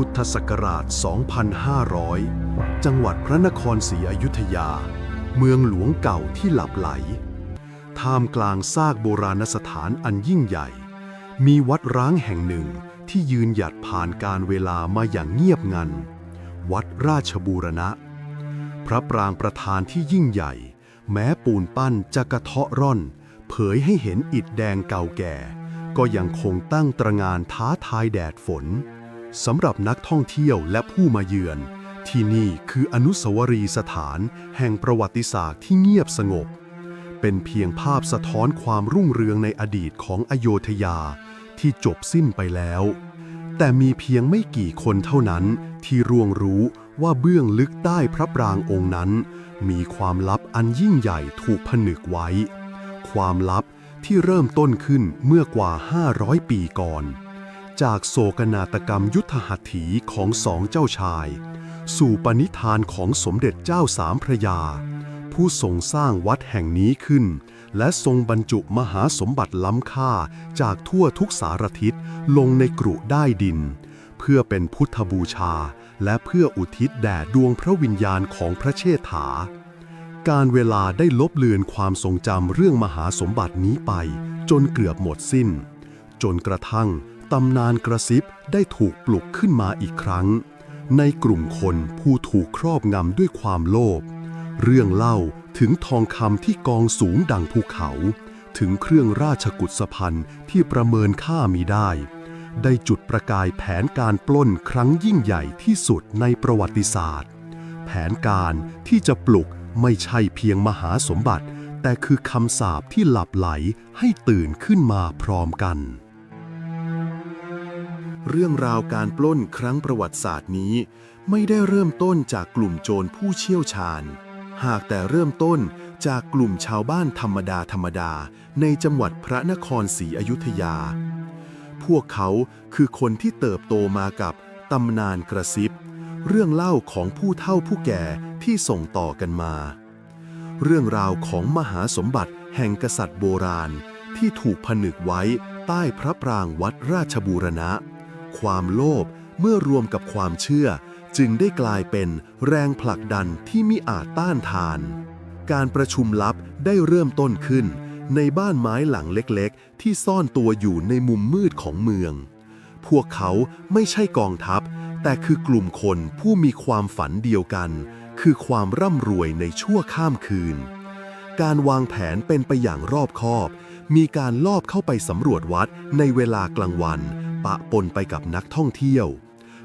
พุทธศักราช 2500 จังหวัดพระนครศรีอยุธยา เมืองหลวงเก่าที่หลับไหล ท่ามกลางซากโบราณสถานอันยิ่งใหญ่ มีวัดร้างแห่งหนึ่งที่ยืนหยัดผ่านการเวลามาอย่างเงียบงัน วัดราชบูรณะ พระปรางประธานที่ยิ่งใหญ่ แม้ปูนปั้นจะกระเทาะร่อน เผยให้เห็นอิฐแดงเก่าแก่ ก็ยังคงตั้งตระงานท้าทายแดดฝน สำหรับนักท่องเที่ยวและผู้มาเยือน ที่นี่คืออนุสาวรีย์สถาน แห่งประวัติศาสตร์ที่เงียบสงบ เป็นเพียงภาพสะท้อนความรุ่งเรืองในอดีตของอโยธยาที่จบสิ้นไปแล้ว แต่มีเพียงไม่กี่คนเท่านั้นที่ร่วงรู้ว่าเบื้องลึกใต้พระปรางองค์นั้น มีความลับอันยิ่งใหญ่ถูกผนึกไว้ ความลับที่เริ่มต้นขึ้นเมื่อกว่า 500 ปีก่อน จากโศกนาฏกรรมยุทธหัตถีของสองเจ้าชาย สู่ปณิธานของสมเด็จเจ้าสามพระยา ผู้ทรงสร้างวัดแห่งนี้ขึ้น และทรงบรรจุมหาสมบัติล้ำค่าจากทั่วทุกสารทิศลงในกรุได้ดิน เพื่อเป็นพุทธบูชา และเพื่ออุทิศแด่ดวงพระวิญญาณของพระเชษฐา การเวลาได้ลบเลือนความทรงจำเรื่องมหาสมบัตินี้ไป จนเกือบหมดสิ้น จนกระทั่ง ตำนานกระซิบได้ถูกปลุกขึ้นมาอีกครั้ง ในกลุ่มคนผู้ถูกครอบงำด้วยความโลภ เรื่องเล่าถึงทองคำที่กองสูงดังภูเขา ถึงเครื่องราชกุศภัณฑ์ที่ประเมินค่ามีได้ ได้จุดประกายแผนการปล้นครั้งยิ่งใหญ่ที่สุดในประวัติศาสตร์ แผนการที่จะปลุกไม่ใช่เพียงมหาสมบัติ แต่คือคำสาปที่หลับไหลให้ตื่นขึ้นมาพร้อมกัน เรื่องราวการปล้นครั้งประวัติศาสตร์นี้ ไม่ได้เริ่มต้นจากกลุ่มโจรผู้เชี่ยวชาญ หากแต่เริ่มต้นจากกลุ่มชาวบ้านธรรมดาธรรมดาในจังหวัดพระนครศรีอยุธยา พวกเขาคือคนที่เติบโตมากับตำนานกระซิบ เรื่องเล่าของผู้เฒ่าผู้แก่ที่ส่งต่อกันมา เรื่องราวของมหาสมบัติแห่งกษัตริย์โบราณที่ถูกผนึกไว้ใต้พระปรางวัดราชบูรณะ ความโลภเมื่อรวมกับความเชื่อ จึงได้กลายเป็นแรงผลักดันที่มิอาจต้านทาน การประชุมลับได้เริ่มต้นขึ้น ในบ้านไม้หลังเล็กๆ ที่ซ่อนตัวอยู่ในมุมมืดของเมือง พวกเขาไม่ใช่กองทัพ แต่คือกลุ่มคนผู้มีความฝันเดียวกัน คือความร่ำรวยในชั่วข้ามคืน การวางแผนเป็นไปอย่างรอบคอบ มีการลอบเข้าไปสำรวจวัดในเวลากลางวัน ปะปนไปกับนักท่องเที่ยว